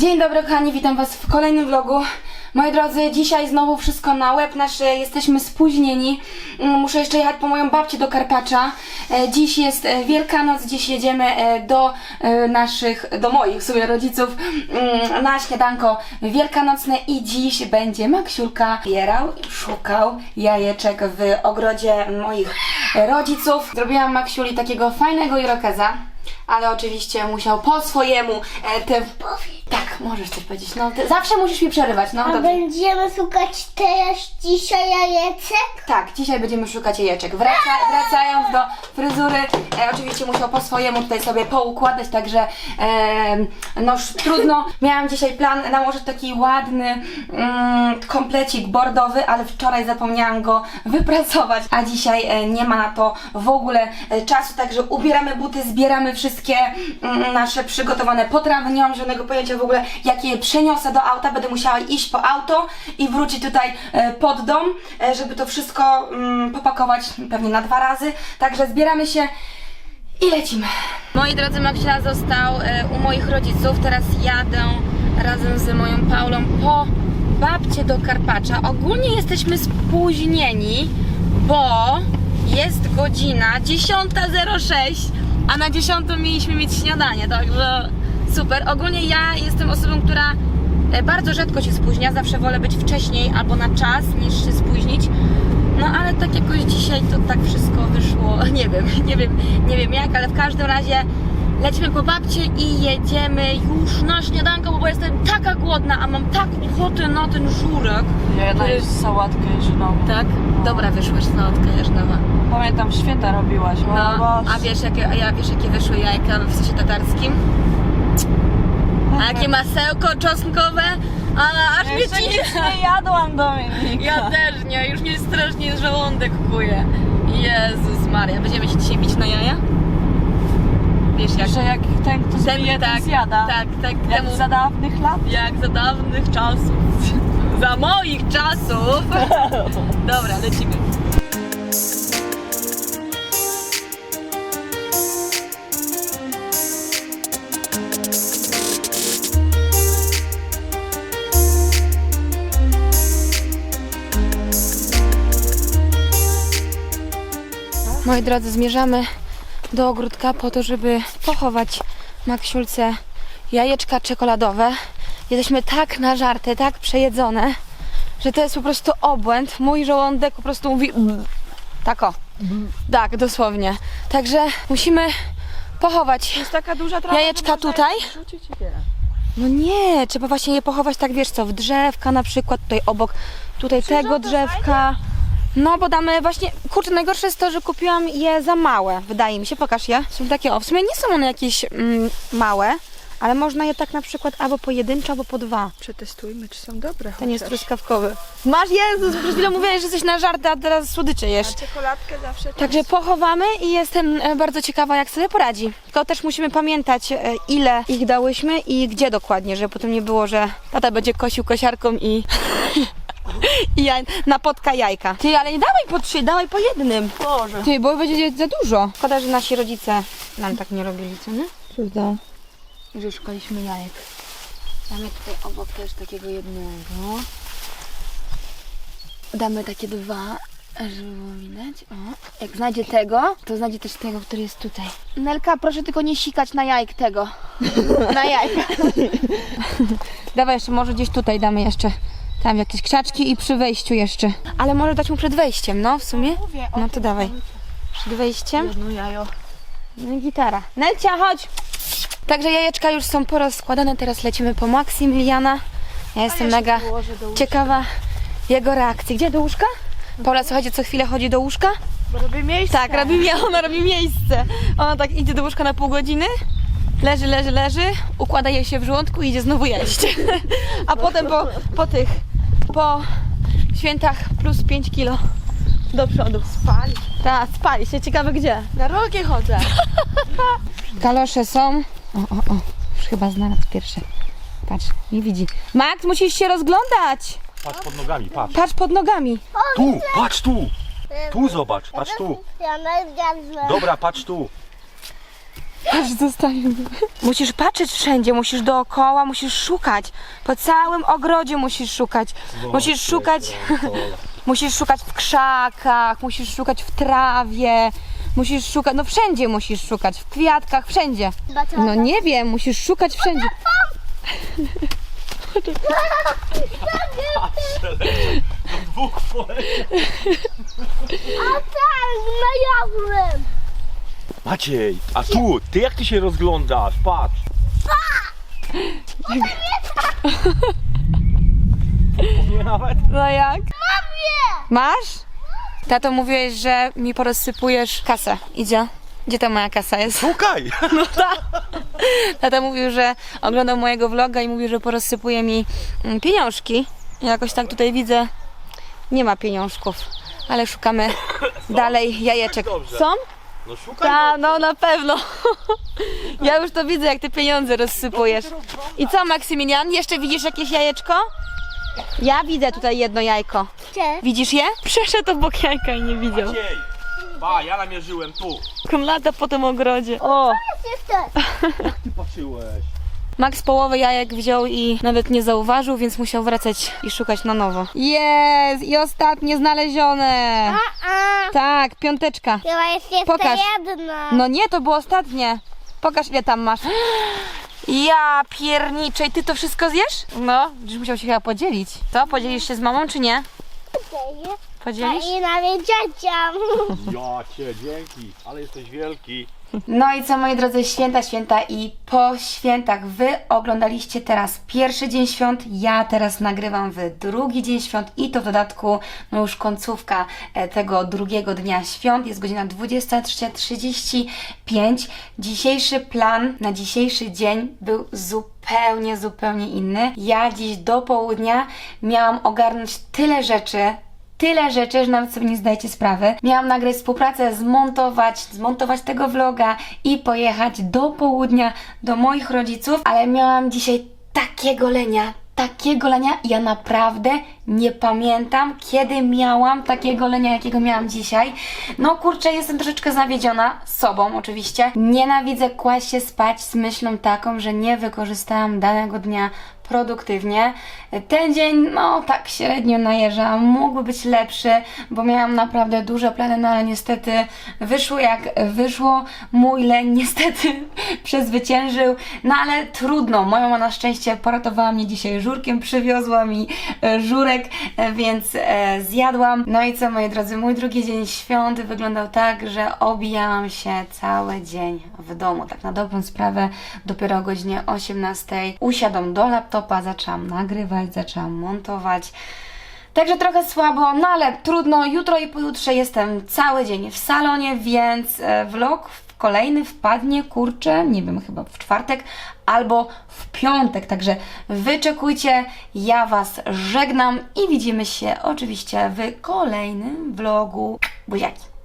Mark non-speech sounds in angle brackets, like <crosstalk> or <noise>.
Dzień dobry kochani, witam was w kolejnym vlogu. Moi drodzy, dzisiaj znowu wszystko na łeb nasz, e, jesteśmy spóźnieni. Mm, Muszę jeszcze jechać po moją babcię do Karpacza. E, Dziś jest e, Wielkanoc, dziś jedziemy e, do naszych, do moich w sumie rodziców mm, na śniadanko wielkanocne i dziś będzie Maksiulka zbierał, szukał jajeczek w ogrodzie moich rodziców. Zrobiłam Maksiuli takiego fajnego irokeza ale oczywiście musiał po swojemu te... Tak, możesz coś powiedzieć. No, ty zawsze musisz mi przerywać, no A dobrze. będziemy szukać teraz dzisiaj jajeczek? Tak, dzisiaj będziemy szukać jajeczek. Wraca, wracając do fryzury, e, oczywiście musiał po swojemu tutaj sobie poukładać, także e, no już trudno. <laughs> Miałam dzisiaj plan nałożyć taki ładny mm, komplecik bordowy, ale wczoraj zapomniałam go wyprasować, a dzisiaj e, nie ma na to w ogóle e, czasu, także ubieramy buty, zbieramy wszystkie mm, nasze przygotowane potrawy. Nie mam żadnego pojęcia w ogóle, jakie je przeniosę do auta. Będę musiała iść po auto i wrócić tutaj e, pod dom, e, żeby to wszystko mm, popakować pewnie na dwa razy. Także zbieramy się i lecimy. Moi drodzy, Maksila został e, u moich rodziców. Teraz jadę razem z moją Paulą po babcie do Karpacza. Ogólnie jesteśmy spóźnieni, bo jest godzina 10.06, a na 10 mieliśmy mieć śniadanie, także super. Ogólnie ja jestem osobą, która e, bardzo rzadko się spóźnia, zawsze wolę być wcześniej albo na czas niż się spóźnić. No ale tak jakoś dzisiaj to tak wszystko wyszło. <laughs> Nie wiem, nie wiem, nie wiem jak, ale w każdym razie lecimy po babcie i jedziemy już na śniadanko, bo jestem taka głodna, a mam tak ochotę na ten żurek. Ja jedna Który- jest sałatkę jeżynową. Tak? Dobra wyszłaś sałatka jarzynowa. Pamiętam, święta robiłaś. No, Boże. a wiesz jakie, a ja wiesz jakie wyszły jajka w sosie tatarskim? A jakie masełko czosnkowe? A aż mnie jeszcze ci... nic nie jadłam, Dominika. Ja też nie, już mnie strasznie żołądek kuje. Jezus Maria, będziemy się dzisiaj bić na jaja? Wiesz jak? Jeszcze jak ten, kto Ten, zbije, ten tak, zjada. tak, tak, Jak temu, za dawnych lat. jak za dawnych czasów. <laughs> Za moich czasów. <laughs> Dobra, lecimy. Moi drodzy, zmierzamy do ogródka po to, żeby pochować Maksiulce jajeczka czekoladowe. Jesteśmy tak nażarte, tak przejedzone, że to jest po prostu obłęd. Mój żołądek po prostu mówi "Bzz". tak o. Tak, dosłownie. Także musimy pochować Jest taka duża trawa. Jajeczka tutaj? zbierać. no nie, trzeba właśnie je pochować tak, wiesz co, w drzewka na przykład, tutaj obok, tutaj tego drzewka. No, bo damy właśnie, kurczę, najgorsze jest to, że kupiłam je za małe, wydaje mi się, pokaż je. Są takie, o, w sumie nie są one jakieś mm, małe, ale można je tak na przykład albo pojedyncze, albo po dwa. Przetestujmy, czy są dobre Ten jest truskawkowy. Masz, Jezus, przed chwilą mówiłeś, że jesteś na żarty, a teraz słodycze jesz. czekoladkę zawsze Także pochowamy i jestem e, bardzo ciekawa, jak sobie poradzi. Tylko też musimy pamiętać, e, ile ich dałyśmy i gdzie dokładnie, żeby potem nie było, że tata będzie kosił kosiarką i, <laughs> i ja, napotka jajka. Ty, ale nie dawaj po trzy, dawaj po jednym. Boże. Ty, bo będzie za dużo. Szkoda, że nasi rodzice nam tak nie robili, co nie? Prawda. Że szukaliśmy jajek. Mamy tutaj obok też takiego jednego. Damy takie dwa, żeby było widać. O, jak znajdzie tego, to znajdzie też tego, który jest tutaj. Nelka, proszę tylko nie sikać na jajek tego. <laughs> Na jajka. <laughs> Dawaj jeszcze, może gdzieś tutaj damy jeszcze. Tam jakieś krzaczki i przy wejściu jeszcze. Ale może dać mu przed wejściem, no w sumie. No to dawaj. Przed wejściem. jajo. No i gitara. Nelcia, chodź! Także jajeczka już są porozkładane, teraz lecimy po Maksymiliana. Ja jestem ja mega ciekawa jego reakcji. Gdzie, do łóżka? Paula, słuchajcie, co chwilę chodzi do łóżka? Bo robię miejsce. Tak, robi, ona robi miejsce. Ona tak idzie do łóżka na pół godziny, leży, leży, leży, układa jej się w żołądku i idzie znowu jeść. <laughs> A potem po, po tych, po świętach plus 5 kilo do przodu. Spali. Tak, spali się, ciekawe gdzie. Na rogie chodzę. <laughs> Kalosze są. O, o, o. Już chyba znalazł pierwsze. Patrz, nie widzi. Max, musisz się rozglądać. Patrz pod nogami, patrz. Patrz pod nogami. Tu, patrz tu. Tu zobacz, patrz tu. Ja Dobra, patrz tu. Aż zostawił. Musisz patrzeć wszędzie, musisz dookoła, musisz szukać. Po całym ogrodzie musisz szukać. Musisz szukać. <laughs> Musisz szukać w krzakach, musisz szukać w trawie, musisz szukać, no wszędzie musisz szukać, w kwiatkach, wszędzie. No nie wiem, musisz szukać wszędzie. Dwóch poleciał. A tak, znalazłem. Maciej, a tu, ty jak ty się rozglądasz? Patrz. Nie nawet? No jak? Masz? Tato, mówiłeś, że mi porozsypujesz kasę. Idzie? Gdzie ta moja kasa jest? Szukaj! <laughs> Tata mówił, że oglądał mojego vloga i mówił, że porozsypuje mi mm, pieniążki. Jakoś tak tutaj widzę, nie ma pieniążków, ale szukamy <coughs> dalej jajeczek. Dobrze. Są? No szukaj. Ta, no na pewno. <laughs> Ja już to widzę, jak ty pieniądze rozsypujesz. I co, Maksymilian? Jeszcze widzisz jakieś jajeczko? Ja widzę tutaj jedno jajko. Gdzie? Widzisz je? <laughs> Przeszedł obok jajka i nie widział. Maciej! Pa, ja namierzyłem tu. On lata po tym ogrodzie. O! Jesteś. Ty patrzyłeś. Max połowę jajek wziął i nawet nie zauważył, więc musiał wracać i szukać na nowo. Jest! I ostatnie znalezione! A, Tak, piąteczka. chyba jest jeszcze Pokaż. jedna. No nie, to było ostatnie. Pokaż ile tam masz. <gasps> Ja pierniczę, i ty to wszystko zjesz? No, będziesz musiał się chyba podzielić. Co, podzielisz się z mamą czy nie? Podzielisz? I nawet dzieciom. Ja cię, dzięki. Ale jesteś wielki. No i co moi drodzy, święta, święta i po świętach. Wy oglądaliście teraz pierwszy dzień świąt, ja teraz nagrywam w drugi dzień świąt i to w dodatku no już końcówka e, tego drugiego dnia świąt. Jest godzina 23.35. Dzisiejszy plan na dzisiejszy dzień był zupełnie, zupełnie inny. Ja dziś do południa miałam ogarnąć tyle rzeczy, tyle rzeczy, że nawet sobie nie zdajecie sprawy. Miałam nagrać współpracę, zmontować, zmontować tego vloga i pojechać do południa do moich rodziców, ale miałam dzisiaj takiego lenia, takiego lenia. Ja naprawdę nie pamiętam, kiedy miałam takiego lenia, jakiego miałam dzisiaj. No kurczę, jestem troszeczkę zawiedziona sobą oczywiście. Nienawidzę kłaść się spać z myślą taką, że nie wykorzystałam danego dnia produktywnie. Ten dzień, no tak średnio najeżdża, mógłby być lepszy, bo miałam naprawdę duże plany, no ale niestety wyszło jak wyszło. Mój leń <laughs> niestety przezwyciężył, no ale trudno. Moja mama na szczęście poratowała mnie dzisiaj żurkiem, przywiozła mi e, żurek, e, więc e, zjadłam. No i co moi drodzy, mój drugi dzień świąt wyglądał tak, że obijałam się cały dzień w domu. Tak na dobrą sprawę dopiero o godzinie 18 usiadłam do laptopa, zaczęłam nagrywać, zaczęłam montować. Także trochę słabo, no ale trudno. Jutro i pojutrze jestem cały dzień w salonie, więc e, vlog kolejny wpadnie, kurczę, nie wiem, chyba w czwartek albo w piątek. Także wyczekujcie, ja Was żegnam i widzimy się oczywiście w kolejnym vlogu. Buziaki.